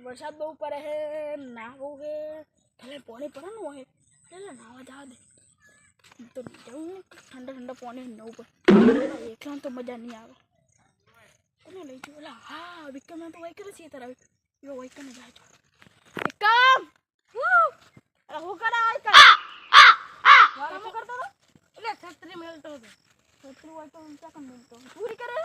વરસાદ બહુ પડે છે નાવું છે ભલે પાણી પડવાનું હોય? એટલે નાવા જવા દે. તો જવું ઠંડા ઠંડા પાણી ન ઉપર એકલા તો મજા નહીં આવે. કોને લઈ જવું? એટલે હા વિક્રમ તો વાઈ કરે છે તારા એવો વાઈ કરે જાય છો વિક્રમ! હું કરે એટલે છત્રી મેળતો હતો. છત્રી હોય તો ઊંચા કમ મેળતો પૂરી કરે.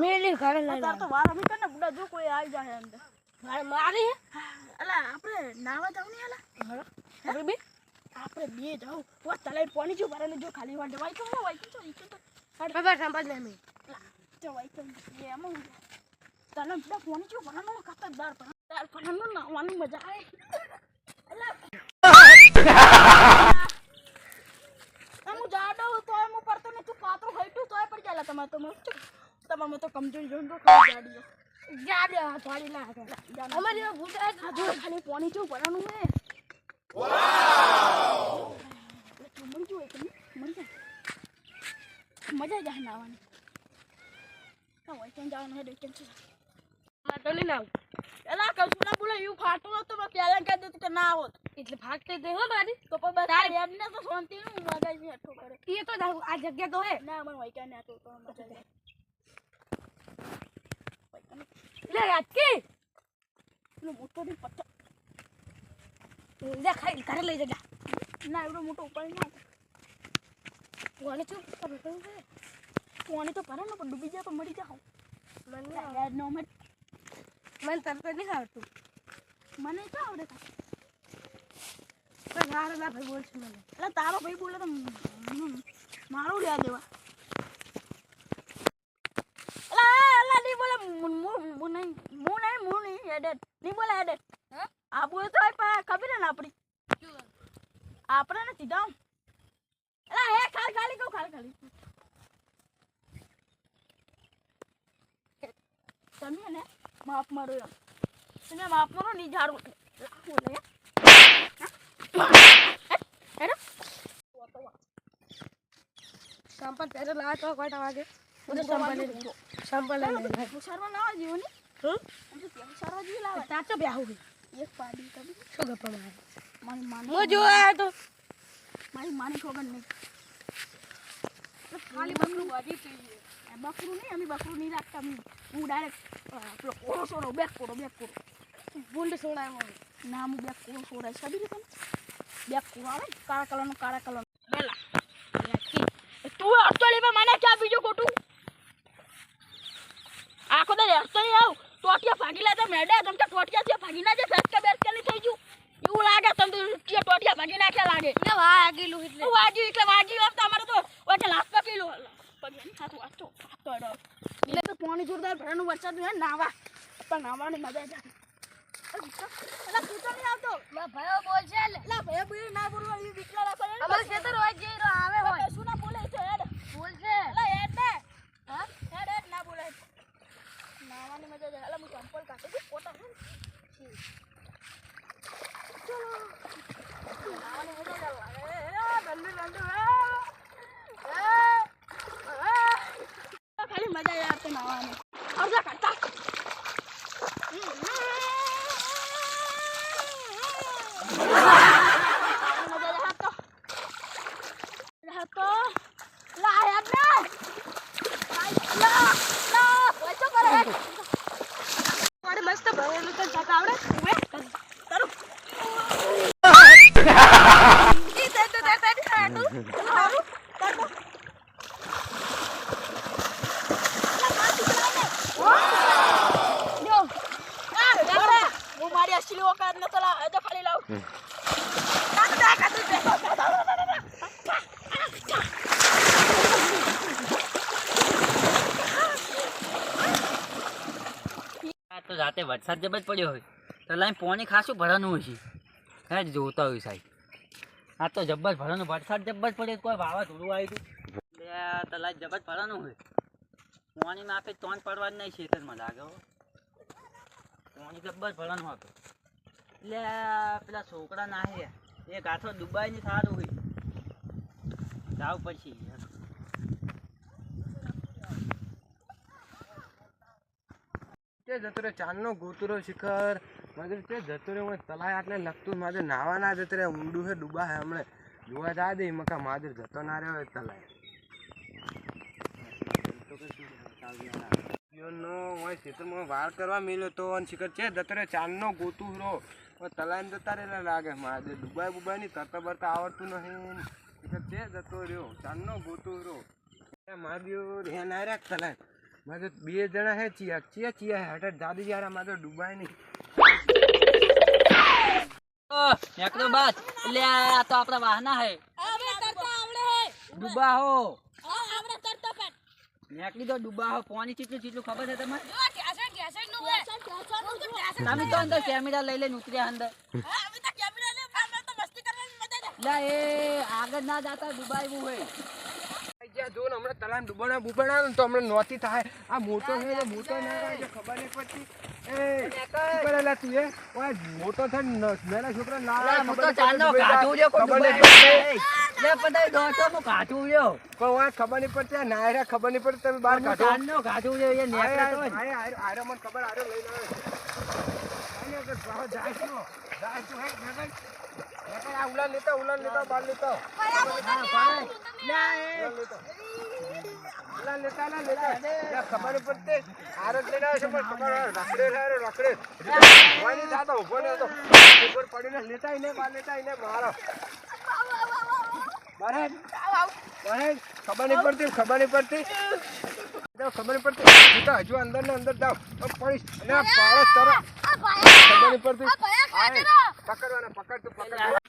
મેલી ઘરે લઈ તાર તો વારા મી ને બુડા જો કોઈ આવી જાય અંદર. મારે મારી અલા આપણે નાવા જાવ ને અલા? અરે બે. આપણે બે જાવ વા તલાઈ પાણી જો ભરાને જો ખાલી વાડ વાઈ તો હોય તો ઈ તો. બાબા સંભાળ લે મે. તો વાઈ તો એ એમાં તને બુડા પાણી જો ભરાનો ખાતા દાર પર દાર ભરાનો નાવાની મજા આવે. અલા. હું જાડો તો હું પડતો ને તું પાતળો ગઈટું તોય પડી જાય તમારે તો મસ્ત તમારે તો કમજોરી જોઈને તો ખાલી ગાડીઓ. ગાડીઓ ના હતો અમારી ભૂત આવે ખાલી પોણી જો ભરાનું હે વાવ મરી જો એક મરી જા મજા જાય નાવાની. હા હોય કેમ જવાનું હે કેમ છે? માટો તો નહીં નાવું એલા કશું ના બોલે યુ ફાટું હતો મેં પહેલા કહી દીધું કે ના આવો એટલે ભાગતે દે હો મારી. તો પણ તારી યાદને તો શાંતિ નું મગાઈ હેઠો કરે. એ તો આ જગ્યા તો હે. ના મને વૈકા ને તો તો મજા જાય લે યાદકી પેલો મોટો બી પત્તો લે ખાઈ ઘરે લઈ જજા. ના એવડો મોટો ઉપાડી ના કોને છે? પાણી તો ભરે ને પણ ડૂબી જાય તો મરી જાવ. મને નો મત મને તરત નહીં આવડતું. મને તો આવડે ના ભાઈ બોલ છે મને. એટલે તારો ભાઈ બોલે તો મારું લ્યા દેવા અલા અલા નહીં બોલે મુ- મુ- મુ નહીં મુ નહીં મુ નહીં બોલે હેડેડ. હા? આ બોલે તો પણ ખબર ને આપણી? આપણે ને સીધા. અલા હે ખાલી ખાલી કહું ખાલી ખાલી. તમે ને માપ મારો એમ. તમે માપ મારો નહીં ઝાડું લાખું લે હેડો. સંપલ ત્યારે લાવા તો કોઈ વાગે. સંપલ. સંપલ લઈ લે જેવો ને? હમ લાવે મારે? માને હું જોવા આવ્યો તો. મારી માને ખબર નહીં. ખાલી બકરું ભાજી જોઈએ બકરું નહીં અમે બકરું નહીં રાખતા. હું ડાયરેક્ટ કોળો સોરો બેક કોળો બેક કોળો. બુંડ સોડાયો ના હું બેક કોળો સોરાય સાબી રીતે બેક કોળો આવે કાળા કલરનો કાળા કલરનો. પેલા તું અડતાળી મને ક્યાં બીજું ખોટું? આખો તો અડતાળી આવ? ટોટિયા ભાગી લેતા મેડા તમ તો ટોટિયા છે ભાગી ના જે ફેસકા બેસકા નહીં થઈ ગયું. એવું લાગે તમ તો ટોટિયા ભાગી નાખ્યા લાગે. એટલે વાગેલું એટલે. હું એટલે વાજી આમ તમારે તો ઓકે લાસ્ટ પર કિલો પગની હાથ એટલે તો પાણી જોરદાર ભરાનું વરસાદ હોય નાવા. પણ નાવાની મજા જ આવે. એટલે તું તો નહીં આવતો? ભાઈઓ બોલ છે એટલે એટલે ભાઈ ભાઈ ના બોલવા એ દીકરા રાખો ને અમારે ખેતર હોય જે રો આવે હોય શું ના બોલે છે હેડ બોલ છે એટલે હેડ ને હા હેડ હેડ ના બોલે નાવાની મજા જ આવે એટલે હું ચંપલ કાઢી દઉં કોટા હે ને. ચલો નાવાની મજા જ આવે એ ગંદુ ગંદુ એ એ એ ખાલી મજા યાર તો નાવાની અડધા કરતા મજા જ આવે તો લા યાર ને લા લા વચ્ચો કરે મારે મસ્ત ભરેલું તો જતા આવડે ઉભે તારું ઈ તે તો તે તે ખાતું તારું તારું જો આ દાદા હું મારી અસલી ઓકાત ન ચલા એ તો ખાલી લાવ દાદા કાતું આ તો રાતે વરસાદ જ પડ્યો હોય, તો લાઈન પોણી ખાસું ભરવાનું હોય છે. હે જ જોતા હોય સાહેબ. આ તો જબ્બર ભરવાનું વરસાદ જબ્બર જ પડે કોઈ વાવાઝોડું આવ્યું હતું બે આ તો લાઈન જબ્બર ભરવાનું હોય. પોણીમાં આપે તોન પડવા જ નહીં ખેતરમાં લાગે હો. પાણી જબ્બર ભરવાનું આપે. એટલે પેલા છોકરા ના હે એ દુબાઈ ને સારું હોય. જાવ પછી તે જતો રે ચાંદનો ગોતરો શિખર. મારે તે જતો રે, હું તલાય આટલે લગતું મારે નાવા ના જતો રે, ઊંડું છે ડૂબા હે હમણે. જોવા જા દે મકા માદર જતો ના રહ્યો તલાય. નો હોય ખેતરમાં વાર કરવા મેલ્યો તો, અને શિખર છે, જતો રે ચાંદનો ગોતુરો. તલાય જતા રહેલા લાગે મારે ડૂબાય બુબાયની તરતા બરતા આવડતું નહીં. શિખર છે, જતો રહ્યો ચાંદનો માર્યો રે ના રાખ તલાય. મારે તો બે જણા હે ચિયા ચિયા ચિયા હે. હટે દાદી યાર મારે તો ડૂબાય નહીં. ઓ, નીકળો બસ એટલે આ તો આપણા વાહના હે. ડૂબા હો. તરતા તો ડૂબા હો પાણી. ચીટલું ચીટલું ખબર છે તમને? તમે તો અંદર કેમેરા લઈ લઈને ઉતર્યા અંદર. લે અમે તો મસ્તી કરવાની મજા લે એટલે એ આગળ ના જાતા ડૂબાય હોય. જ્યાં જો ને હમણાં તલામ ડૂબાણા બુબાણા ને તો હમણાં નોતી થાય. આ મોટો છે ને મોટો ના થાય ખબર નહીં પડતી. એ તું એ? ઓય મોટો છે ને ન- છોકરા ના અલા, ખબર નહીં ચાંદનો કાઢું રહ્યો, ખબર નહીં પડતી. લે પણ દોઢસો નું કાઢું રહ્યો. પણ ઓય ખબર નહીં પડતી નાયરા ખબર નહીં પડતી તમે બહાર કાઢો. ચાંદનો એ તો મને ખબર જાય જાય હે, આ ઉલાન લેતા ઉલાન લેતા બહાર લેતા. ઉલાન લેતા ના લેતા ખબર પડતી ઊભો થતો. ઉપર પડીને લેતા ય નહીં, બહાર લેતા નહીં, પડતી ખબર નહીં પડતી ખબર નહીં પડતી તો હજુ અંદર ને અંદર જાવ પડીશ અને આ આ ભાઈ ખબર નહીં પડતી પકડવાના પકડ તું પકડ